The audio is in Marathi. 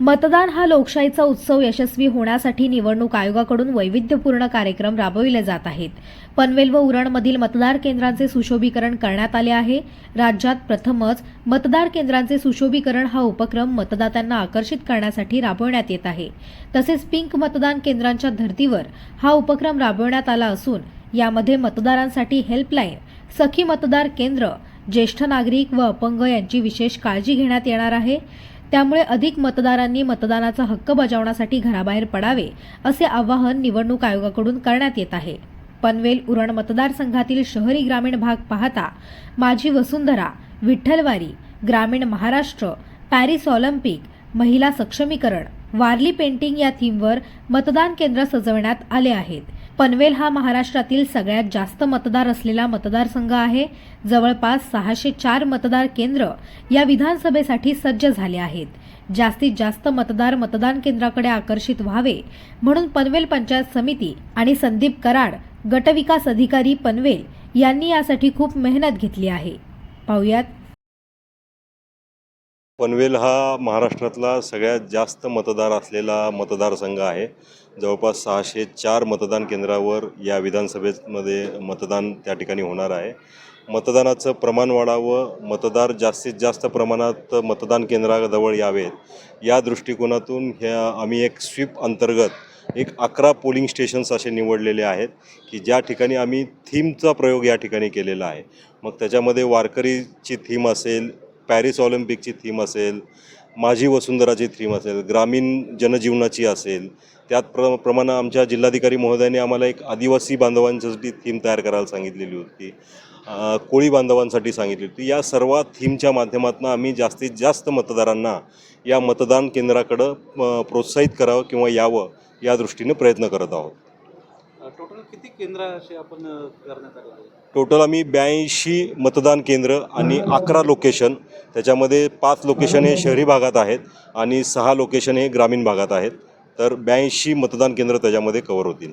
मतदान हा लोकशाहीचा उत्सव यशस्वी होण्यासाठी निवडणूक आयोगाकडून वैविध्यपूर्ण कार्यक्रम राबविले जात आहेत. पनवेल व उरणमधील मतदार केंद्रांचे सुशोभीकरण करण्यात आले आहे. राज्यात प्रथमच मतदार केंद्रांचे सुशोभीकरण हा उपक्रम मतदात्यांना आकर्षित करण्यासाठी राबवण्यात येत आहे. तसेच पिंक मतदान केंद्रांच्या धर्तीवर हा उपक्रम राबवण्यात आला असून यामध्ये मतदारांसाठी हेल्पलाईन सखी मतदार केंद्र ज्येष्ठ नागरिक व अपंग यांची विशेष काळजी घेण्यात येणार आहे. त्यामुळे अधिक मतदारांनी मतदानाचा हक्क बजावण्यासाठी घराबाहेर पडावे असे आवाहन निवडणूक आयोगाकडून करण्यात येत आहे. पनवेल उरण मतदारसंघातील शहरी ग्रामीण भाग पाहता माझी वसुंधरा विठ्ठलवारी ग्रामीण महाराष्ट्र पॅरिस ऑलिम्पिक महिला सक्षमीकरण वारली पेंटिंग या थीमवर मतदान केंद्र सजवण्यात आले आहेत. पनवेल हा महाराष्ट्रातील सगळ्यात जास्त मतदार असलेला मतदारसंघ आहे. जवळपास सहाशे चार मतदार केंद्र या विधानसभेसाठी सज्ज झाले आहेत. जास्तीत जास्त मतदार मतदान केंद्राकडे आकर्षित व्हावे म्हणून पनवेल पंचायत समिती आणि संदीप कराड गटविकास अधिकारी पनवेल यांनी यासाठी खूप मेहनत घेतली आहे. पाहुयात पनवेल हा महाराष्ट्रातला सगळ्यात जास्त मतदार असलेला मतदारसंघ आहे. जवळपास सहाशे चार मतदान केंद्रावर या विधानसभेमध्ये मतदान त्या ठिकाणी होणार आहे. मतदानाचं प्रमाण वाढावं मतदार जास्तीत जास्त प्रमाणात मतदान केंद्राजवळ यावेत. या दृष्टिकोनातून ह्या आम्ही एक स्वीप अंतर्गत एक अकरा पोलिंग स्टेशन्स असे निवडलेले आहेत की ज्या ठिकाणी आम्ही थीमचा प्रयोग या ठिकाणी केलेला आहे. मग त्याच्यामध्ये वारकरीची थीम असेल पॅरिस ऑलिम्पिकची थीम असेल माझी वसुंधराची थीम असेल ग्रामीण जनजीवनाची असेल त्यात प्र प्रमाणे आमच्या जिल्हाधिकारी महोदयाने आम्हाला एक आदिवासी बांधवांसाठी थीम तयार करायला सांगितलेली होती. कोळी बांधवांसाठी सांगितली होती. या सर्व थीमच्या माध्यमातून आम्ही जास्तीत जास्त मतदारांना या मतदान केंद्राकडं प्रोत्साहित करावं किंवा यावं या दृष्टीने प्रयत्न करत आहोत. टोटल किती केंद्र असे आपण करण्यात आले टोटल आम्ही ब्याऐंशी मतदान केंद्र आणि अकरा लोकेशन त्याच्यामध्ये पाच लोकेशन हे शहरी भागात आहेत आणि सहा लोकेशन हे ग्रामीण भागात आहेत. तर ब्याऐंशी मतदान केंद्र त्याच्यामध्ये कवर होतील.